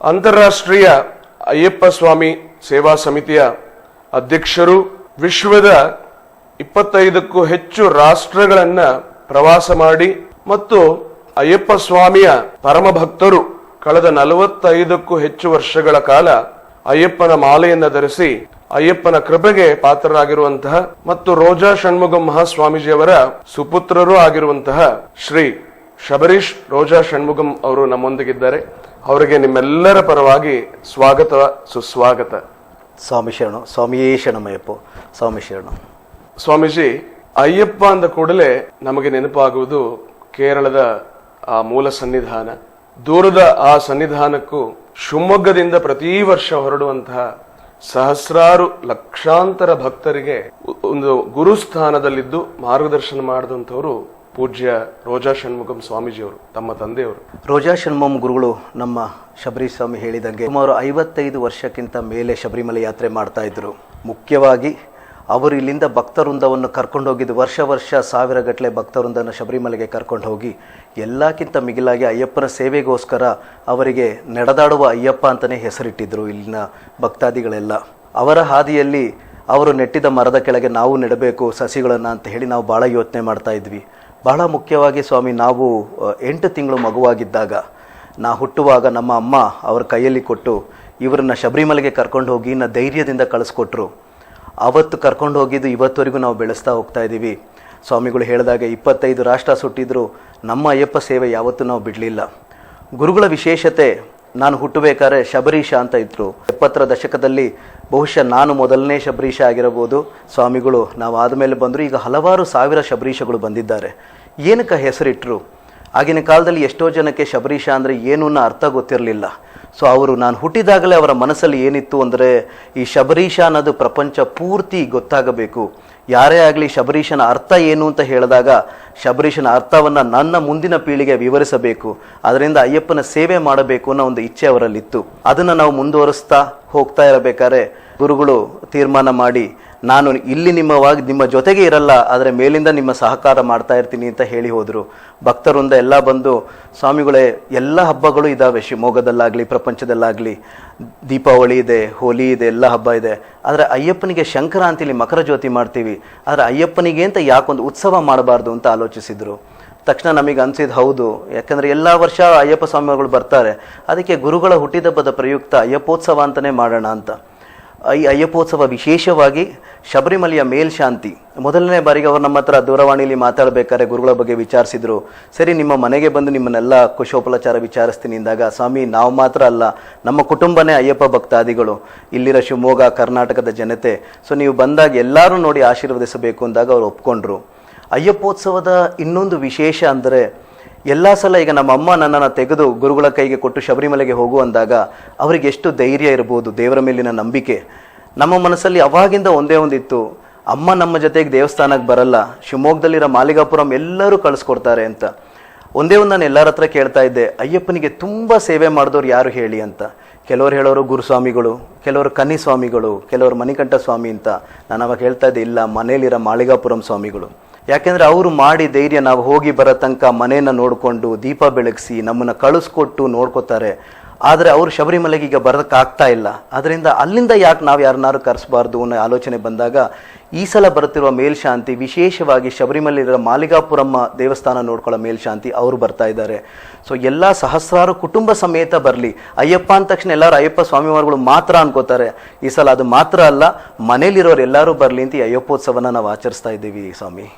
ಅಂತಾರಾಷ್ಟ್ರೀಯ ಅಯ್ಯಪ್ಪ ಸ್ವಾಮಿ ಸೇವಾ ಸಮಿತಿಯ ಅಧ್ಯಕ್ಷರು ವಿಶ್ವದ ಇಪ್ಪತ್ತೈದಕ್ಕೂ ಹೆಚ್ಚು ರಾಷ್ಟ್ರಗಳನ್ನ ಪ್ರವಾಸ ಮಾಡಿ ಮತ್ತು ಅಯ್ಯಪ್ಪ ಸ್ವಾಮಿಯ ಪರಮ ಭಕ್ತರು ಕಳೆದ ನಲವತ್ತೈದಕ್ಕೂ ಹೆಚ್ಚು ವರ್ಷಗಳ ಕಾಲ ಅಯ್ಯಪ್ಪನ ಮಾಲೆಯನ್ನು ಧರಿಸಿ ಅಯ್ಯಪ್ಪನ ಕೃಪೆಗೆ ಪಾತ್ರರಾಗಿರುವಂತಹ ಮತ್ತು ರೋಜಾ ಷಣ್ಮುಗ ಮಹಾಸ್ವಾಮೀಜಿಯವರ ಸುಪುತ್ರರೂ ಆಗಿರುವಂತಹ ಶ್ರೀ ಶಬರೀಶ್ ರೋಜಾ ಷಣ್ಮುಗಂ ಅವರು ನಮ್ಮೊಂದಿಗಿದ್ದಾರೆ. ಅವರಿಗೆ ನಿಮ್ಮೆಲ್ಲರ ಪರವಾಗಿ ಸ್ವಾಗತ ಸುಸ್ವಾಗತ. ಸ್ವಾಮಿ ಶರಣು ಸ್ವಾಮಿಯೇ ಶರಣಮಯ್ಯಪ್ಪ ಸ್ವಾಮಿ ಶರಣು. ಸ್ವಾಮೀಜಿ ಅಯ್ಯಪ್ಪ ಅಂದ ಕೂಡಲೇ ನಮಗೆ ನೆನಪಾಗುವುದು ಕೇರಳದ ಆ ಮೂಲ ಸನ್ನಿಧಾನ. ದೂರದ ಆ ಸನ್ನಿಧಾನಕ್ಕೂ ಶಿವಮೊಗ್ಗದಿಂದ ಪ್ರತಿ ವರ್ಷ ಹೊರಡುವಂತಹ ಸಹಸ್ರಾರು ಲಕ್ಷಾಂತರ ಭಕ್ತರಿಗೆ ಒಂದು ಗುರುಸ್ಥಾನದಲ್ಲಿದ್ದು ಮಾರ್ಗದರ್ಶನ ಮಾಡಿದಂಥವರು ಪೂಜ್ಯ ರೋಜಾ ಷಣ್ಮುಖಂ ಸ್ವಾಮೀಜಿಯವರು, ತಮ್ಮ ತಂದೆಯವರು. ರೋಜಾ ಷಣ್ಮುಖಂ ಗುರುಗಳು, ನಮ್ಮ ಶಬರಿ ಸ್ವಾಮಿ ಹೇಳಿದಂಗೆ ಸುಮಾರು ಐವತ್ತೈದು ವರ್ಷಕ್ಕಿಂತ ಮೇಲೆ ಶಬರಿಮಲೆ ಯಾತ್ರೆ ಮಾಡ್ತಾ ಇದ್ರು. ಮುಖ್ಯವಾಗಿ, ಅವರು ಇಲ್ಲಿಂದ ಭಕ್ತವೃಂದವನ್ನು ಕರ್ಕೊಂಡು ಹೋಗಿದ್ದು ವರ್ಷ ವರ್ಷ ಸಾವಿರ ಗಟ್ಟಲೆ ಭಕ್ತವೃಂದನ ಶಬರಿಮಲೆಗೆ ಕರ್ಕೊಂಡು ಹೋಗಿ, ಎಲ್ಲಕ್ಕಿಂತ ಮಿಗಿಲಾಗಿ ಅಯ್ಯಪ್ಪನ ಸೇವೆಗೋಸ್ಕರ ಅವರಿಗೆ ನಡೆದಾಡುವ ಅಯ್ಯಪ್ಪ ಅಂತಲೇ ಹೆಸರಿಟ್ಟಿದ್ದರು ಇಲ್ಲಿನ ಭಕ್ತಾದಿಗಳೆಲ್ಲ. ಅವರ ಹಾದಿಯಲ್ಲಿ ಅವರು ನೆಟ್ಟಿದ ಮರದ ಕೆಳಗೆ ನಾವು ನೆಡಬೇಕು, ಸಸಿಗಳನ್ನು ಅಂತ ಹೇಳಿ ನಾವು ಭಾಳ ಯೋಚನೆ ಮಾಡ್ತಾ ಇದ್ವಿ. ಬಹಳ ಮುಖ್ಯವಾಗಿ ಸ್ವಾಮಿ, ನಾವು ಎಂಟು ತಿಂಗಳು ಮಗುವಾಗಿದ್ದಾಗ ನಾ ಹುಟ್ಟುವಾಗ ನಮ್ಮ ಅಮ್ಮ ಅವ್ರ ಕೈಯಲ್ಲಿ ಕೊಟ್ಟು ಇವರನ್ನ ಶಬರಿಮಲೆಗೆ ಕರ್ಕೊಂಡು ಹೋಗಿ ನಾ ಧೈರ್ಯದಿಂದ ಕಳಿಸ್ಕೊಟ್ರು. ಅವತ್ತು ಕರ್ಕೊಂಡು ಹೋಗಿದ್ದು ಇವತ್ತವರೆಗೂ ನಾವು ಬೆಳೆಸ್ತಾ ಹೋಗ್ತಾ ಇದ್ದೀವಿ. ಸ್ವಾಮಿಗಳು ಹೇಳಿದಾಗ ಇಪ್ಪತ್ತೈದು ರಾಷ್ಟ್ರ ಸುಟ್ಟಿದ್ರು, ನಮ್ಮ ಅಯ್ಯಪ್ಪ ಸೇವೆ ಯಾವತ್ತೂ ನಾವು ಬಿಡಲಿಲ್ಲ. ಗುರುಗಳ ವಿಶೇಷತೆ ನಾನು ಹುಟ್ಟಬೇಕಾದ್ರೆ ಶಬರೀಶ ಅಂತ ಇದ್ರು. ಎಪ್ಪತ್ತರ ದಶಕದಲ್ಲಿ ಬಹುಶಃ ನಾನು ಮೊದಲನೇ ಶಬರೀಶ ಆಗಿರಬಹುದು. ಸ್ವಾಮಿಗಳು ನಾವು ಆದಮೇಲೆ ಬಂದರು. ಈಗ ಹಲವಾರು ಸಾವಿರ ಶಬರೀಶಗಳು ಬಂದಿದ್ದಾರೆ. ಏನಕ್ಕೆ ಹೆಸರಿಟ್ರು? ಆಗಿನ ಕಾಲದಲ್ಲಿ ಎಷ್ಟೋ ಜನಕ್ಕೆ ಶಬರೀಶ ಅಂದರೆ ಏನು ಅರ್ಥ ಗೊತ್ತಿರಲಿಲ್ಲ. ಸೊ ಅವರು ನಾನು ಹುಟ್ಟಿದಾಗಲೇ ಅವರ ಮನಸ್ಸಲ್ಲಿ ಏನಿತ್ತು ಅಂದರೆ, ಈ ಶಬರೀಶ ಅನ್ನೋದು ಪ್ರಪಂಚ ಪೂರ್ತಿ ಗೊತ್ತಾಗಬೇಕು. ಯಾರೇ ಆಗಲಿ ಶಬರೀಶನ ಅರ್ಥ ಏನು ಅಂತ ಹೇಳಿದಾಗ ಶಬರೀಶನ ಅರ್ಥವನ್ನು ನನ್ನ ಮುಂದಿನ ಪೀಳಿಗೆ ವಿವರಿಸಬೇಕು. ಅದರಿಂದ ಅಯ್ಯಪ್ಪನ ಸೇವೆ ಮಾಡಬೇಕು ಅನ್ನೋ ಒಂದು ಇಚ್ಛೆ ಅವರಲ್ಲಿತ್ತು. ಅದನ್ನು ನಾವು ಮುಂದುವರಿಸ್ತಾ ಹೋಗ್ತಾ ಇರಬೇಕಾದ್ರೆ, ಗುರುಗಳು ತೀರ್ಮಾನ ಮಾಡಿ ನಾನು ಇಲ್ಲಿ ನಿಮ್ಮವಾಗಿ ನಿಮ್ಮ ಜೊತೆಗೆ ಇರಲ್ಲ, ಆದರೆ ಮೇಲಿಂದ ನಿಮ್ಮ ಸಹಕಾರ ಮಾಡ್ತಾ ಇರ್ತೀನಿ ಅಂತ ಹೇಳಿ ಹೋದರು. ಭಕ್ತರಿಂದ ಎಲ್ಲ ಬಂದು, ಸ್ವಾಮಿಗಳೇ, ಎಲ್ಲ ಹಬ್ಬಗಳು ಇದ್ದಾವೆ ಶಿವಮೊಗ್ಗದಲ್ಲಾಗಲಿ, ಪ್ರಪಂಚದಲ್ಲಾಗಲಿ. ದೀಪಾವಳಿ ಇದೆ, ಹೋಲಿ ಇದೆ, ಎಲ್ಲ ಹಬ್ಬ ಇದೆ. ಆದರೆ ಅಯ್ಯಪ್ಪನಿಗೆ ಸಂಕ್ರಾಂತಿಲಿ ಮಕರ ಜ್ಯೋತಿ ಮಾಡ್ತೀವಿ. ಆದರೆ ಅಯ್ಯಪ್ಪನಿಗೆ ಅಂತ ಯಾಕೊಂದು ಉತ್ಸವ ಮಾಡಬಾರ್ದು ಅಂತ ಆಲೋಚಿಸಿದ್ರು. ತಕ್ಷಣ ನಮಗೆ ಅನಿಸಿದ್ದು ಹೌದು. ಯಾಕಂದರೆ ಎಲ್ಲ ವರ್ಷ ಅಯ್ಯಪ್ಪ ಸ್ವಾಮಿಗಳು ಬರ್ತಾರೆ. ಅದಕ್ಕೆ ಗುರುಗಳ ಹುಟ್ಟಿದಬ್ಬದ ಪ್ರಯುಕ್ತ ಅಯ್ಯಪ್ಪೋತ್ಸವ ಅಂತಲೇ ಮಾಡೋಣ ಅಂತ. ಈ ಅಯ್ಯಪ್ಪೋತ್ಸವ ವಿಶೇಷವಾಗಿ ಶಬರಿಮಲೆಯ ಮೇಲ್ಶಾಂತಿ. ಮೊದಲನೇ ಬಾರಿಗೆ ಅವರು ನಮ್ಮ ಹತ್ರ ದೂರವಾಣಿಯಲ್ಲಿ ಮಾತಾಡಬೇಕಾದ್ರೆ ಗುರುಗಳ ಬಗ್ಗೆ ವಿಚಾರಿಸಿದ್ರು. ಸರಿ, ನಿಮ್ಮ ಮನೆಗೆ ಬಂದು ನಿಮ್ಮನ್ನೆಲ್ಲ ಕುಶೋಪಲಚಾರ ವಿಚಾರಿಸ್ತೀನಿ ಅಂದಾಗ, ಸ್ವಾಮಿ, ನಾವು ಮಾತ್ರ ಅಲ್ಲ, ನಮ್ಮ ಕುಟುಂಬನೇ ಅಯ್ಯಪ್ಪ ಭಕ್ತಾದಿಗಳು. ಇಲ್ಲಿರೋ ಶಿವಮೊಗ್ಗ, ಕರ್ನಾಟಕದ ಜನತೆ. ಸೊ ನೀವು ಬಂದಾಗ ಎಲ್ಲರೂ ನೋಡಿ ಆಶೀರ್ವದಿಸಬೇಕು ಅಂದಾಗ ಅವರು ಒಪ್ಕೊಂಡ್ರು. ಅಯ್ಯಪ್ಪೋತ್ಸವದ ಇನ್ನೊಂದು ವಿಶೇಷ ಅಂದರೆ ಎಲ್ಲ ಸಲ ಈಗ ನಮ್ಮ ಅಮ್ಮ ನನ್ನನ್ನು ತೆಗೆದು ಗುರುಗಳ ಕೈಗೆ ಕೊಟ್ಟು ಶಬರಿಮಲೆಗೆ ಹೋಗು ಅಂದಾಗ ಅವರಿಗೆ ಎಷ್ಟು ಧೈರ್ಯ ಇರ್ಬೋದು ದೇವರ ಮೇಲಿನ ನಂಬಿಕೆ. ನಮ್ಮ ಮನಸ್ಸಲ್ಲಿ ಅವಾಗಿಂದ ಒಂದೇ ಒಂದಿತ್ತು, ಅಮ್ಮ ನಮ್ಮ ಜೊತೆಗೆ ದೇವಸ್ಥಾನಕ್ಕೆ ಬರಲ್ಲ, ಶಿವಮೊಗ್ಗದಲ್ಲಿರೋ ಮಾಲಿಗಾಪುರಂ ಎಲ್ಲರೂ ಕಳಿಸ್ಕೊಡ್ತಾರೆ ಅಂತ. ಒಂದೇ ಒಂದು ನಾನು ಎಲ್ಲರ ಹತ್ರ ಕೇಳ್ತಾ ಇದ್ದೆ, ಅಯ್ಯಪ್ಪನಿಗೆ ತುಂಬ ಸೇವೆ ಮಾಡಿದವ್ರು ಯಾರು ಹೇಳಿ? ಅಂತ. ಕೆಲವರು ಹೇಳೋರು ಗುರುಸ್ವಾಮಿಗಳು, ಕೆಲವರು ಕನ್ನಿ ಸ್ವಾಮಿಗಳು ಕೆಲವರು ಮಣಿಕಂಠ ಸ್ವಾಮಿ ಅಂತ. ನಾನು ಅವಾಗ ಹೇಳ್ತಾ ಇದ್ದೆ, ಇಲ್ಲ, ಮನೇಲಿರೋ ಮಾಳಿಗಾಪುರಂ ಸ್ವಾಮಿಗಳು. ಯಾಕೆಂದ್ರೆ ಅವರು ಮಾಡಿ ಧೈರ್ಯ ನಾವು ಹೋಗಿ ಬರೋ ತನಕ ಮನೆಯನ್ನ ನೋಡಿಕೊಂಡು ದೀಪ ಬೆಳಗಿಸಿ ನಮ್ಮನ್ನ ಕಳಿಸ್ಕೊಟ್ಟು ನೋಡ್ಕೋತಾರೆ. ಆದರೆ ಅವರು ಶಬರಿಮಲೆಗೆ ಈಗ ಬರೋದಕ್ಕಾಗ್ತಾ ಇಲ್ಲ. ಅದರಿಂದ ಅಲ್ಲಿಂದ ಯಾಕೆ ನಾವು ಯಾರನ್ನಾರು ಕರೆಸಬಾರ್ದು ಅನ್ನೋ ಆಲೋಚನೆ ಬಂದಾಗ ಈ ಸಲ ಬರುತ್ತಿರುವ ಮೇಲ್ಶಾಂತಿ ವಿಶೇಷವಾಗಿ ಶಬರಿಮಲೆಯ ಮಾಲಿಗಾಪುರಮ್ಮ ದೇವಸ್ಥಾನ ನೋಡ್ಕೊಳ್ಳೋ ಮೇಲ್ಶಾಂತಿ ಅವರು ಬರ್ತಾ ಇದ್ದಾರೆ. ಸೊ ಎಲ್ಲ ಸಹಸ್ರಾರು ಕುಟುಂಬ ಸಮೇತ ಬರಲಿ. ಅಯ್ಯಪ್ಪ ಅಂದ ತಕ್ಷಣ ಎಲ್ಲರೂ ಅಯ್ಯಪ್ಪ ಸ್ವಾಮಿವಾರಗಳು ಮಾತ್ರ ಅನ್ಕೋತಾರೆ. ಈ ಸಲ ಅದು ಮಾತ್ರ ಅಲ್ಲ ಮನೇಲಿರೋರು ಎಲ್ಲರೂ ಬರಲಿ ಅಂತ ಈ ಅಯ್ಯಪ್ಪೋತ್ಸವನ ನಾವು ಆಚರಿಸ್ತಾ ಇದ್ದೀವಿ ಸ್ವಾಮಿ.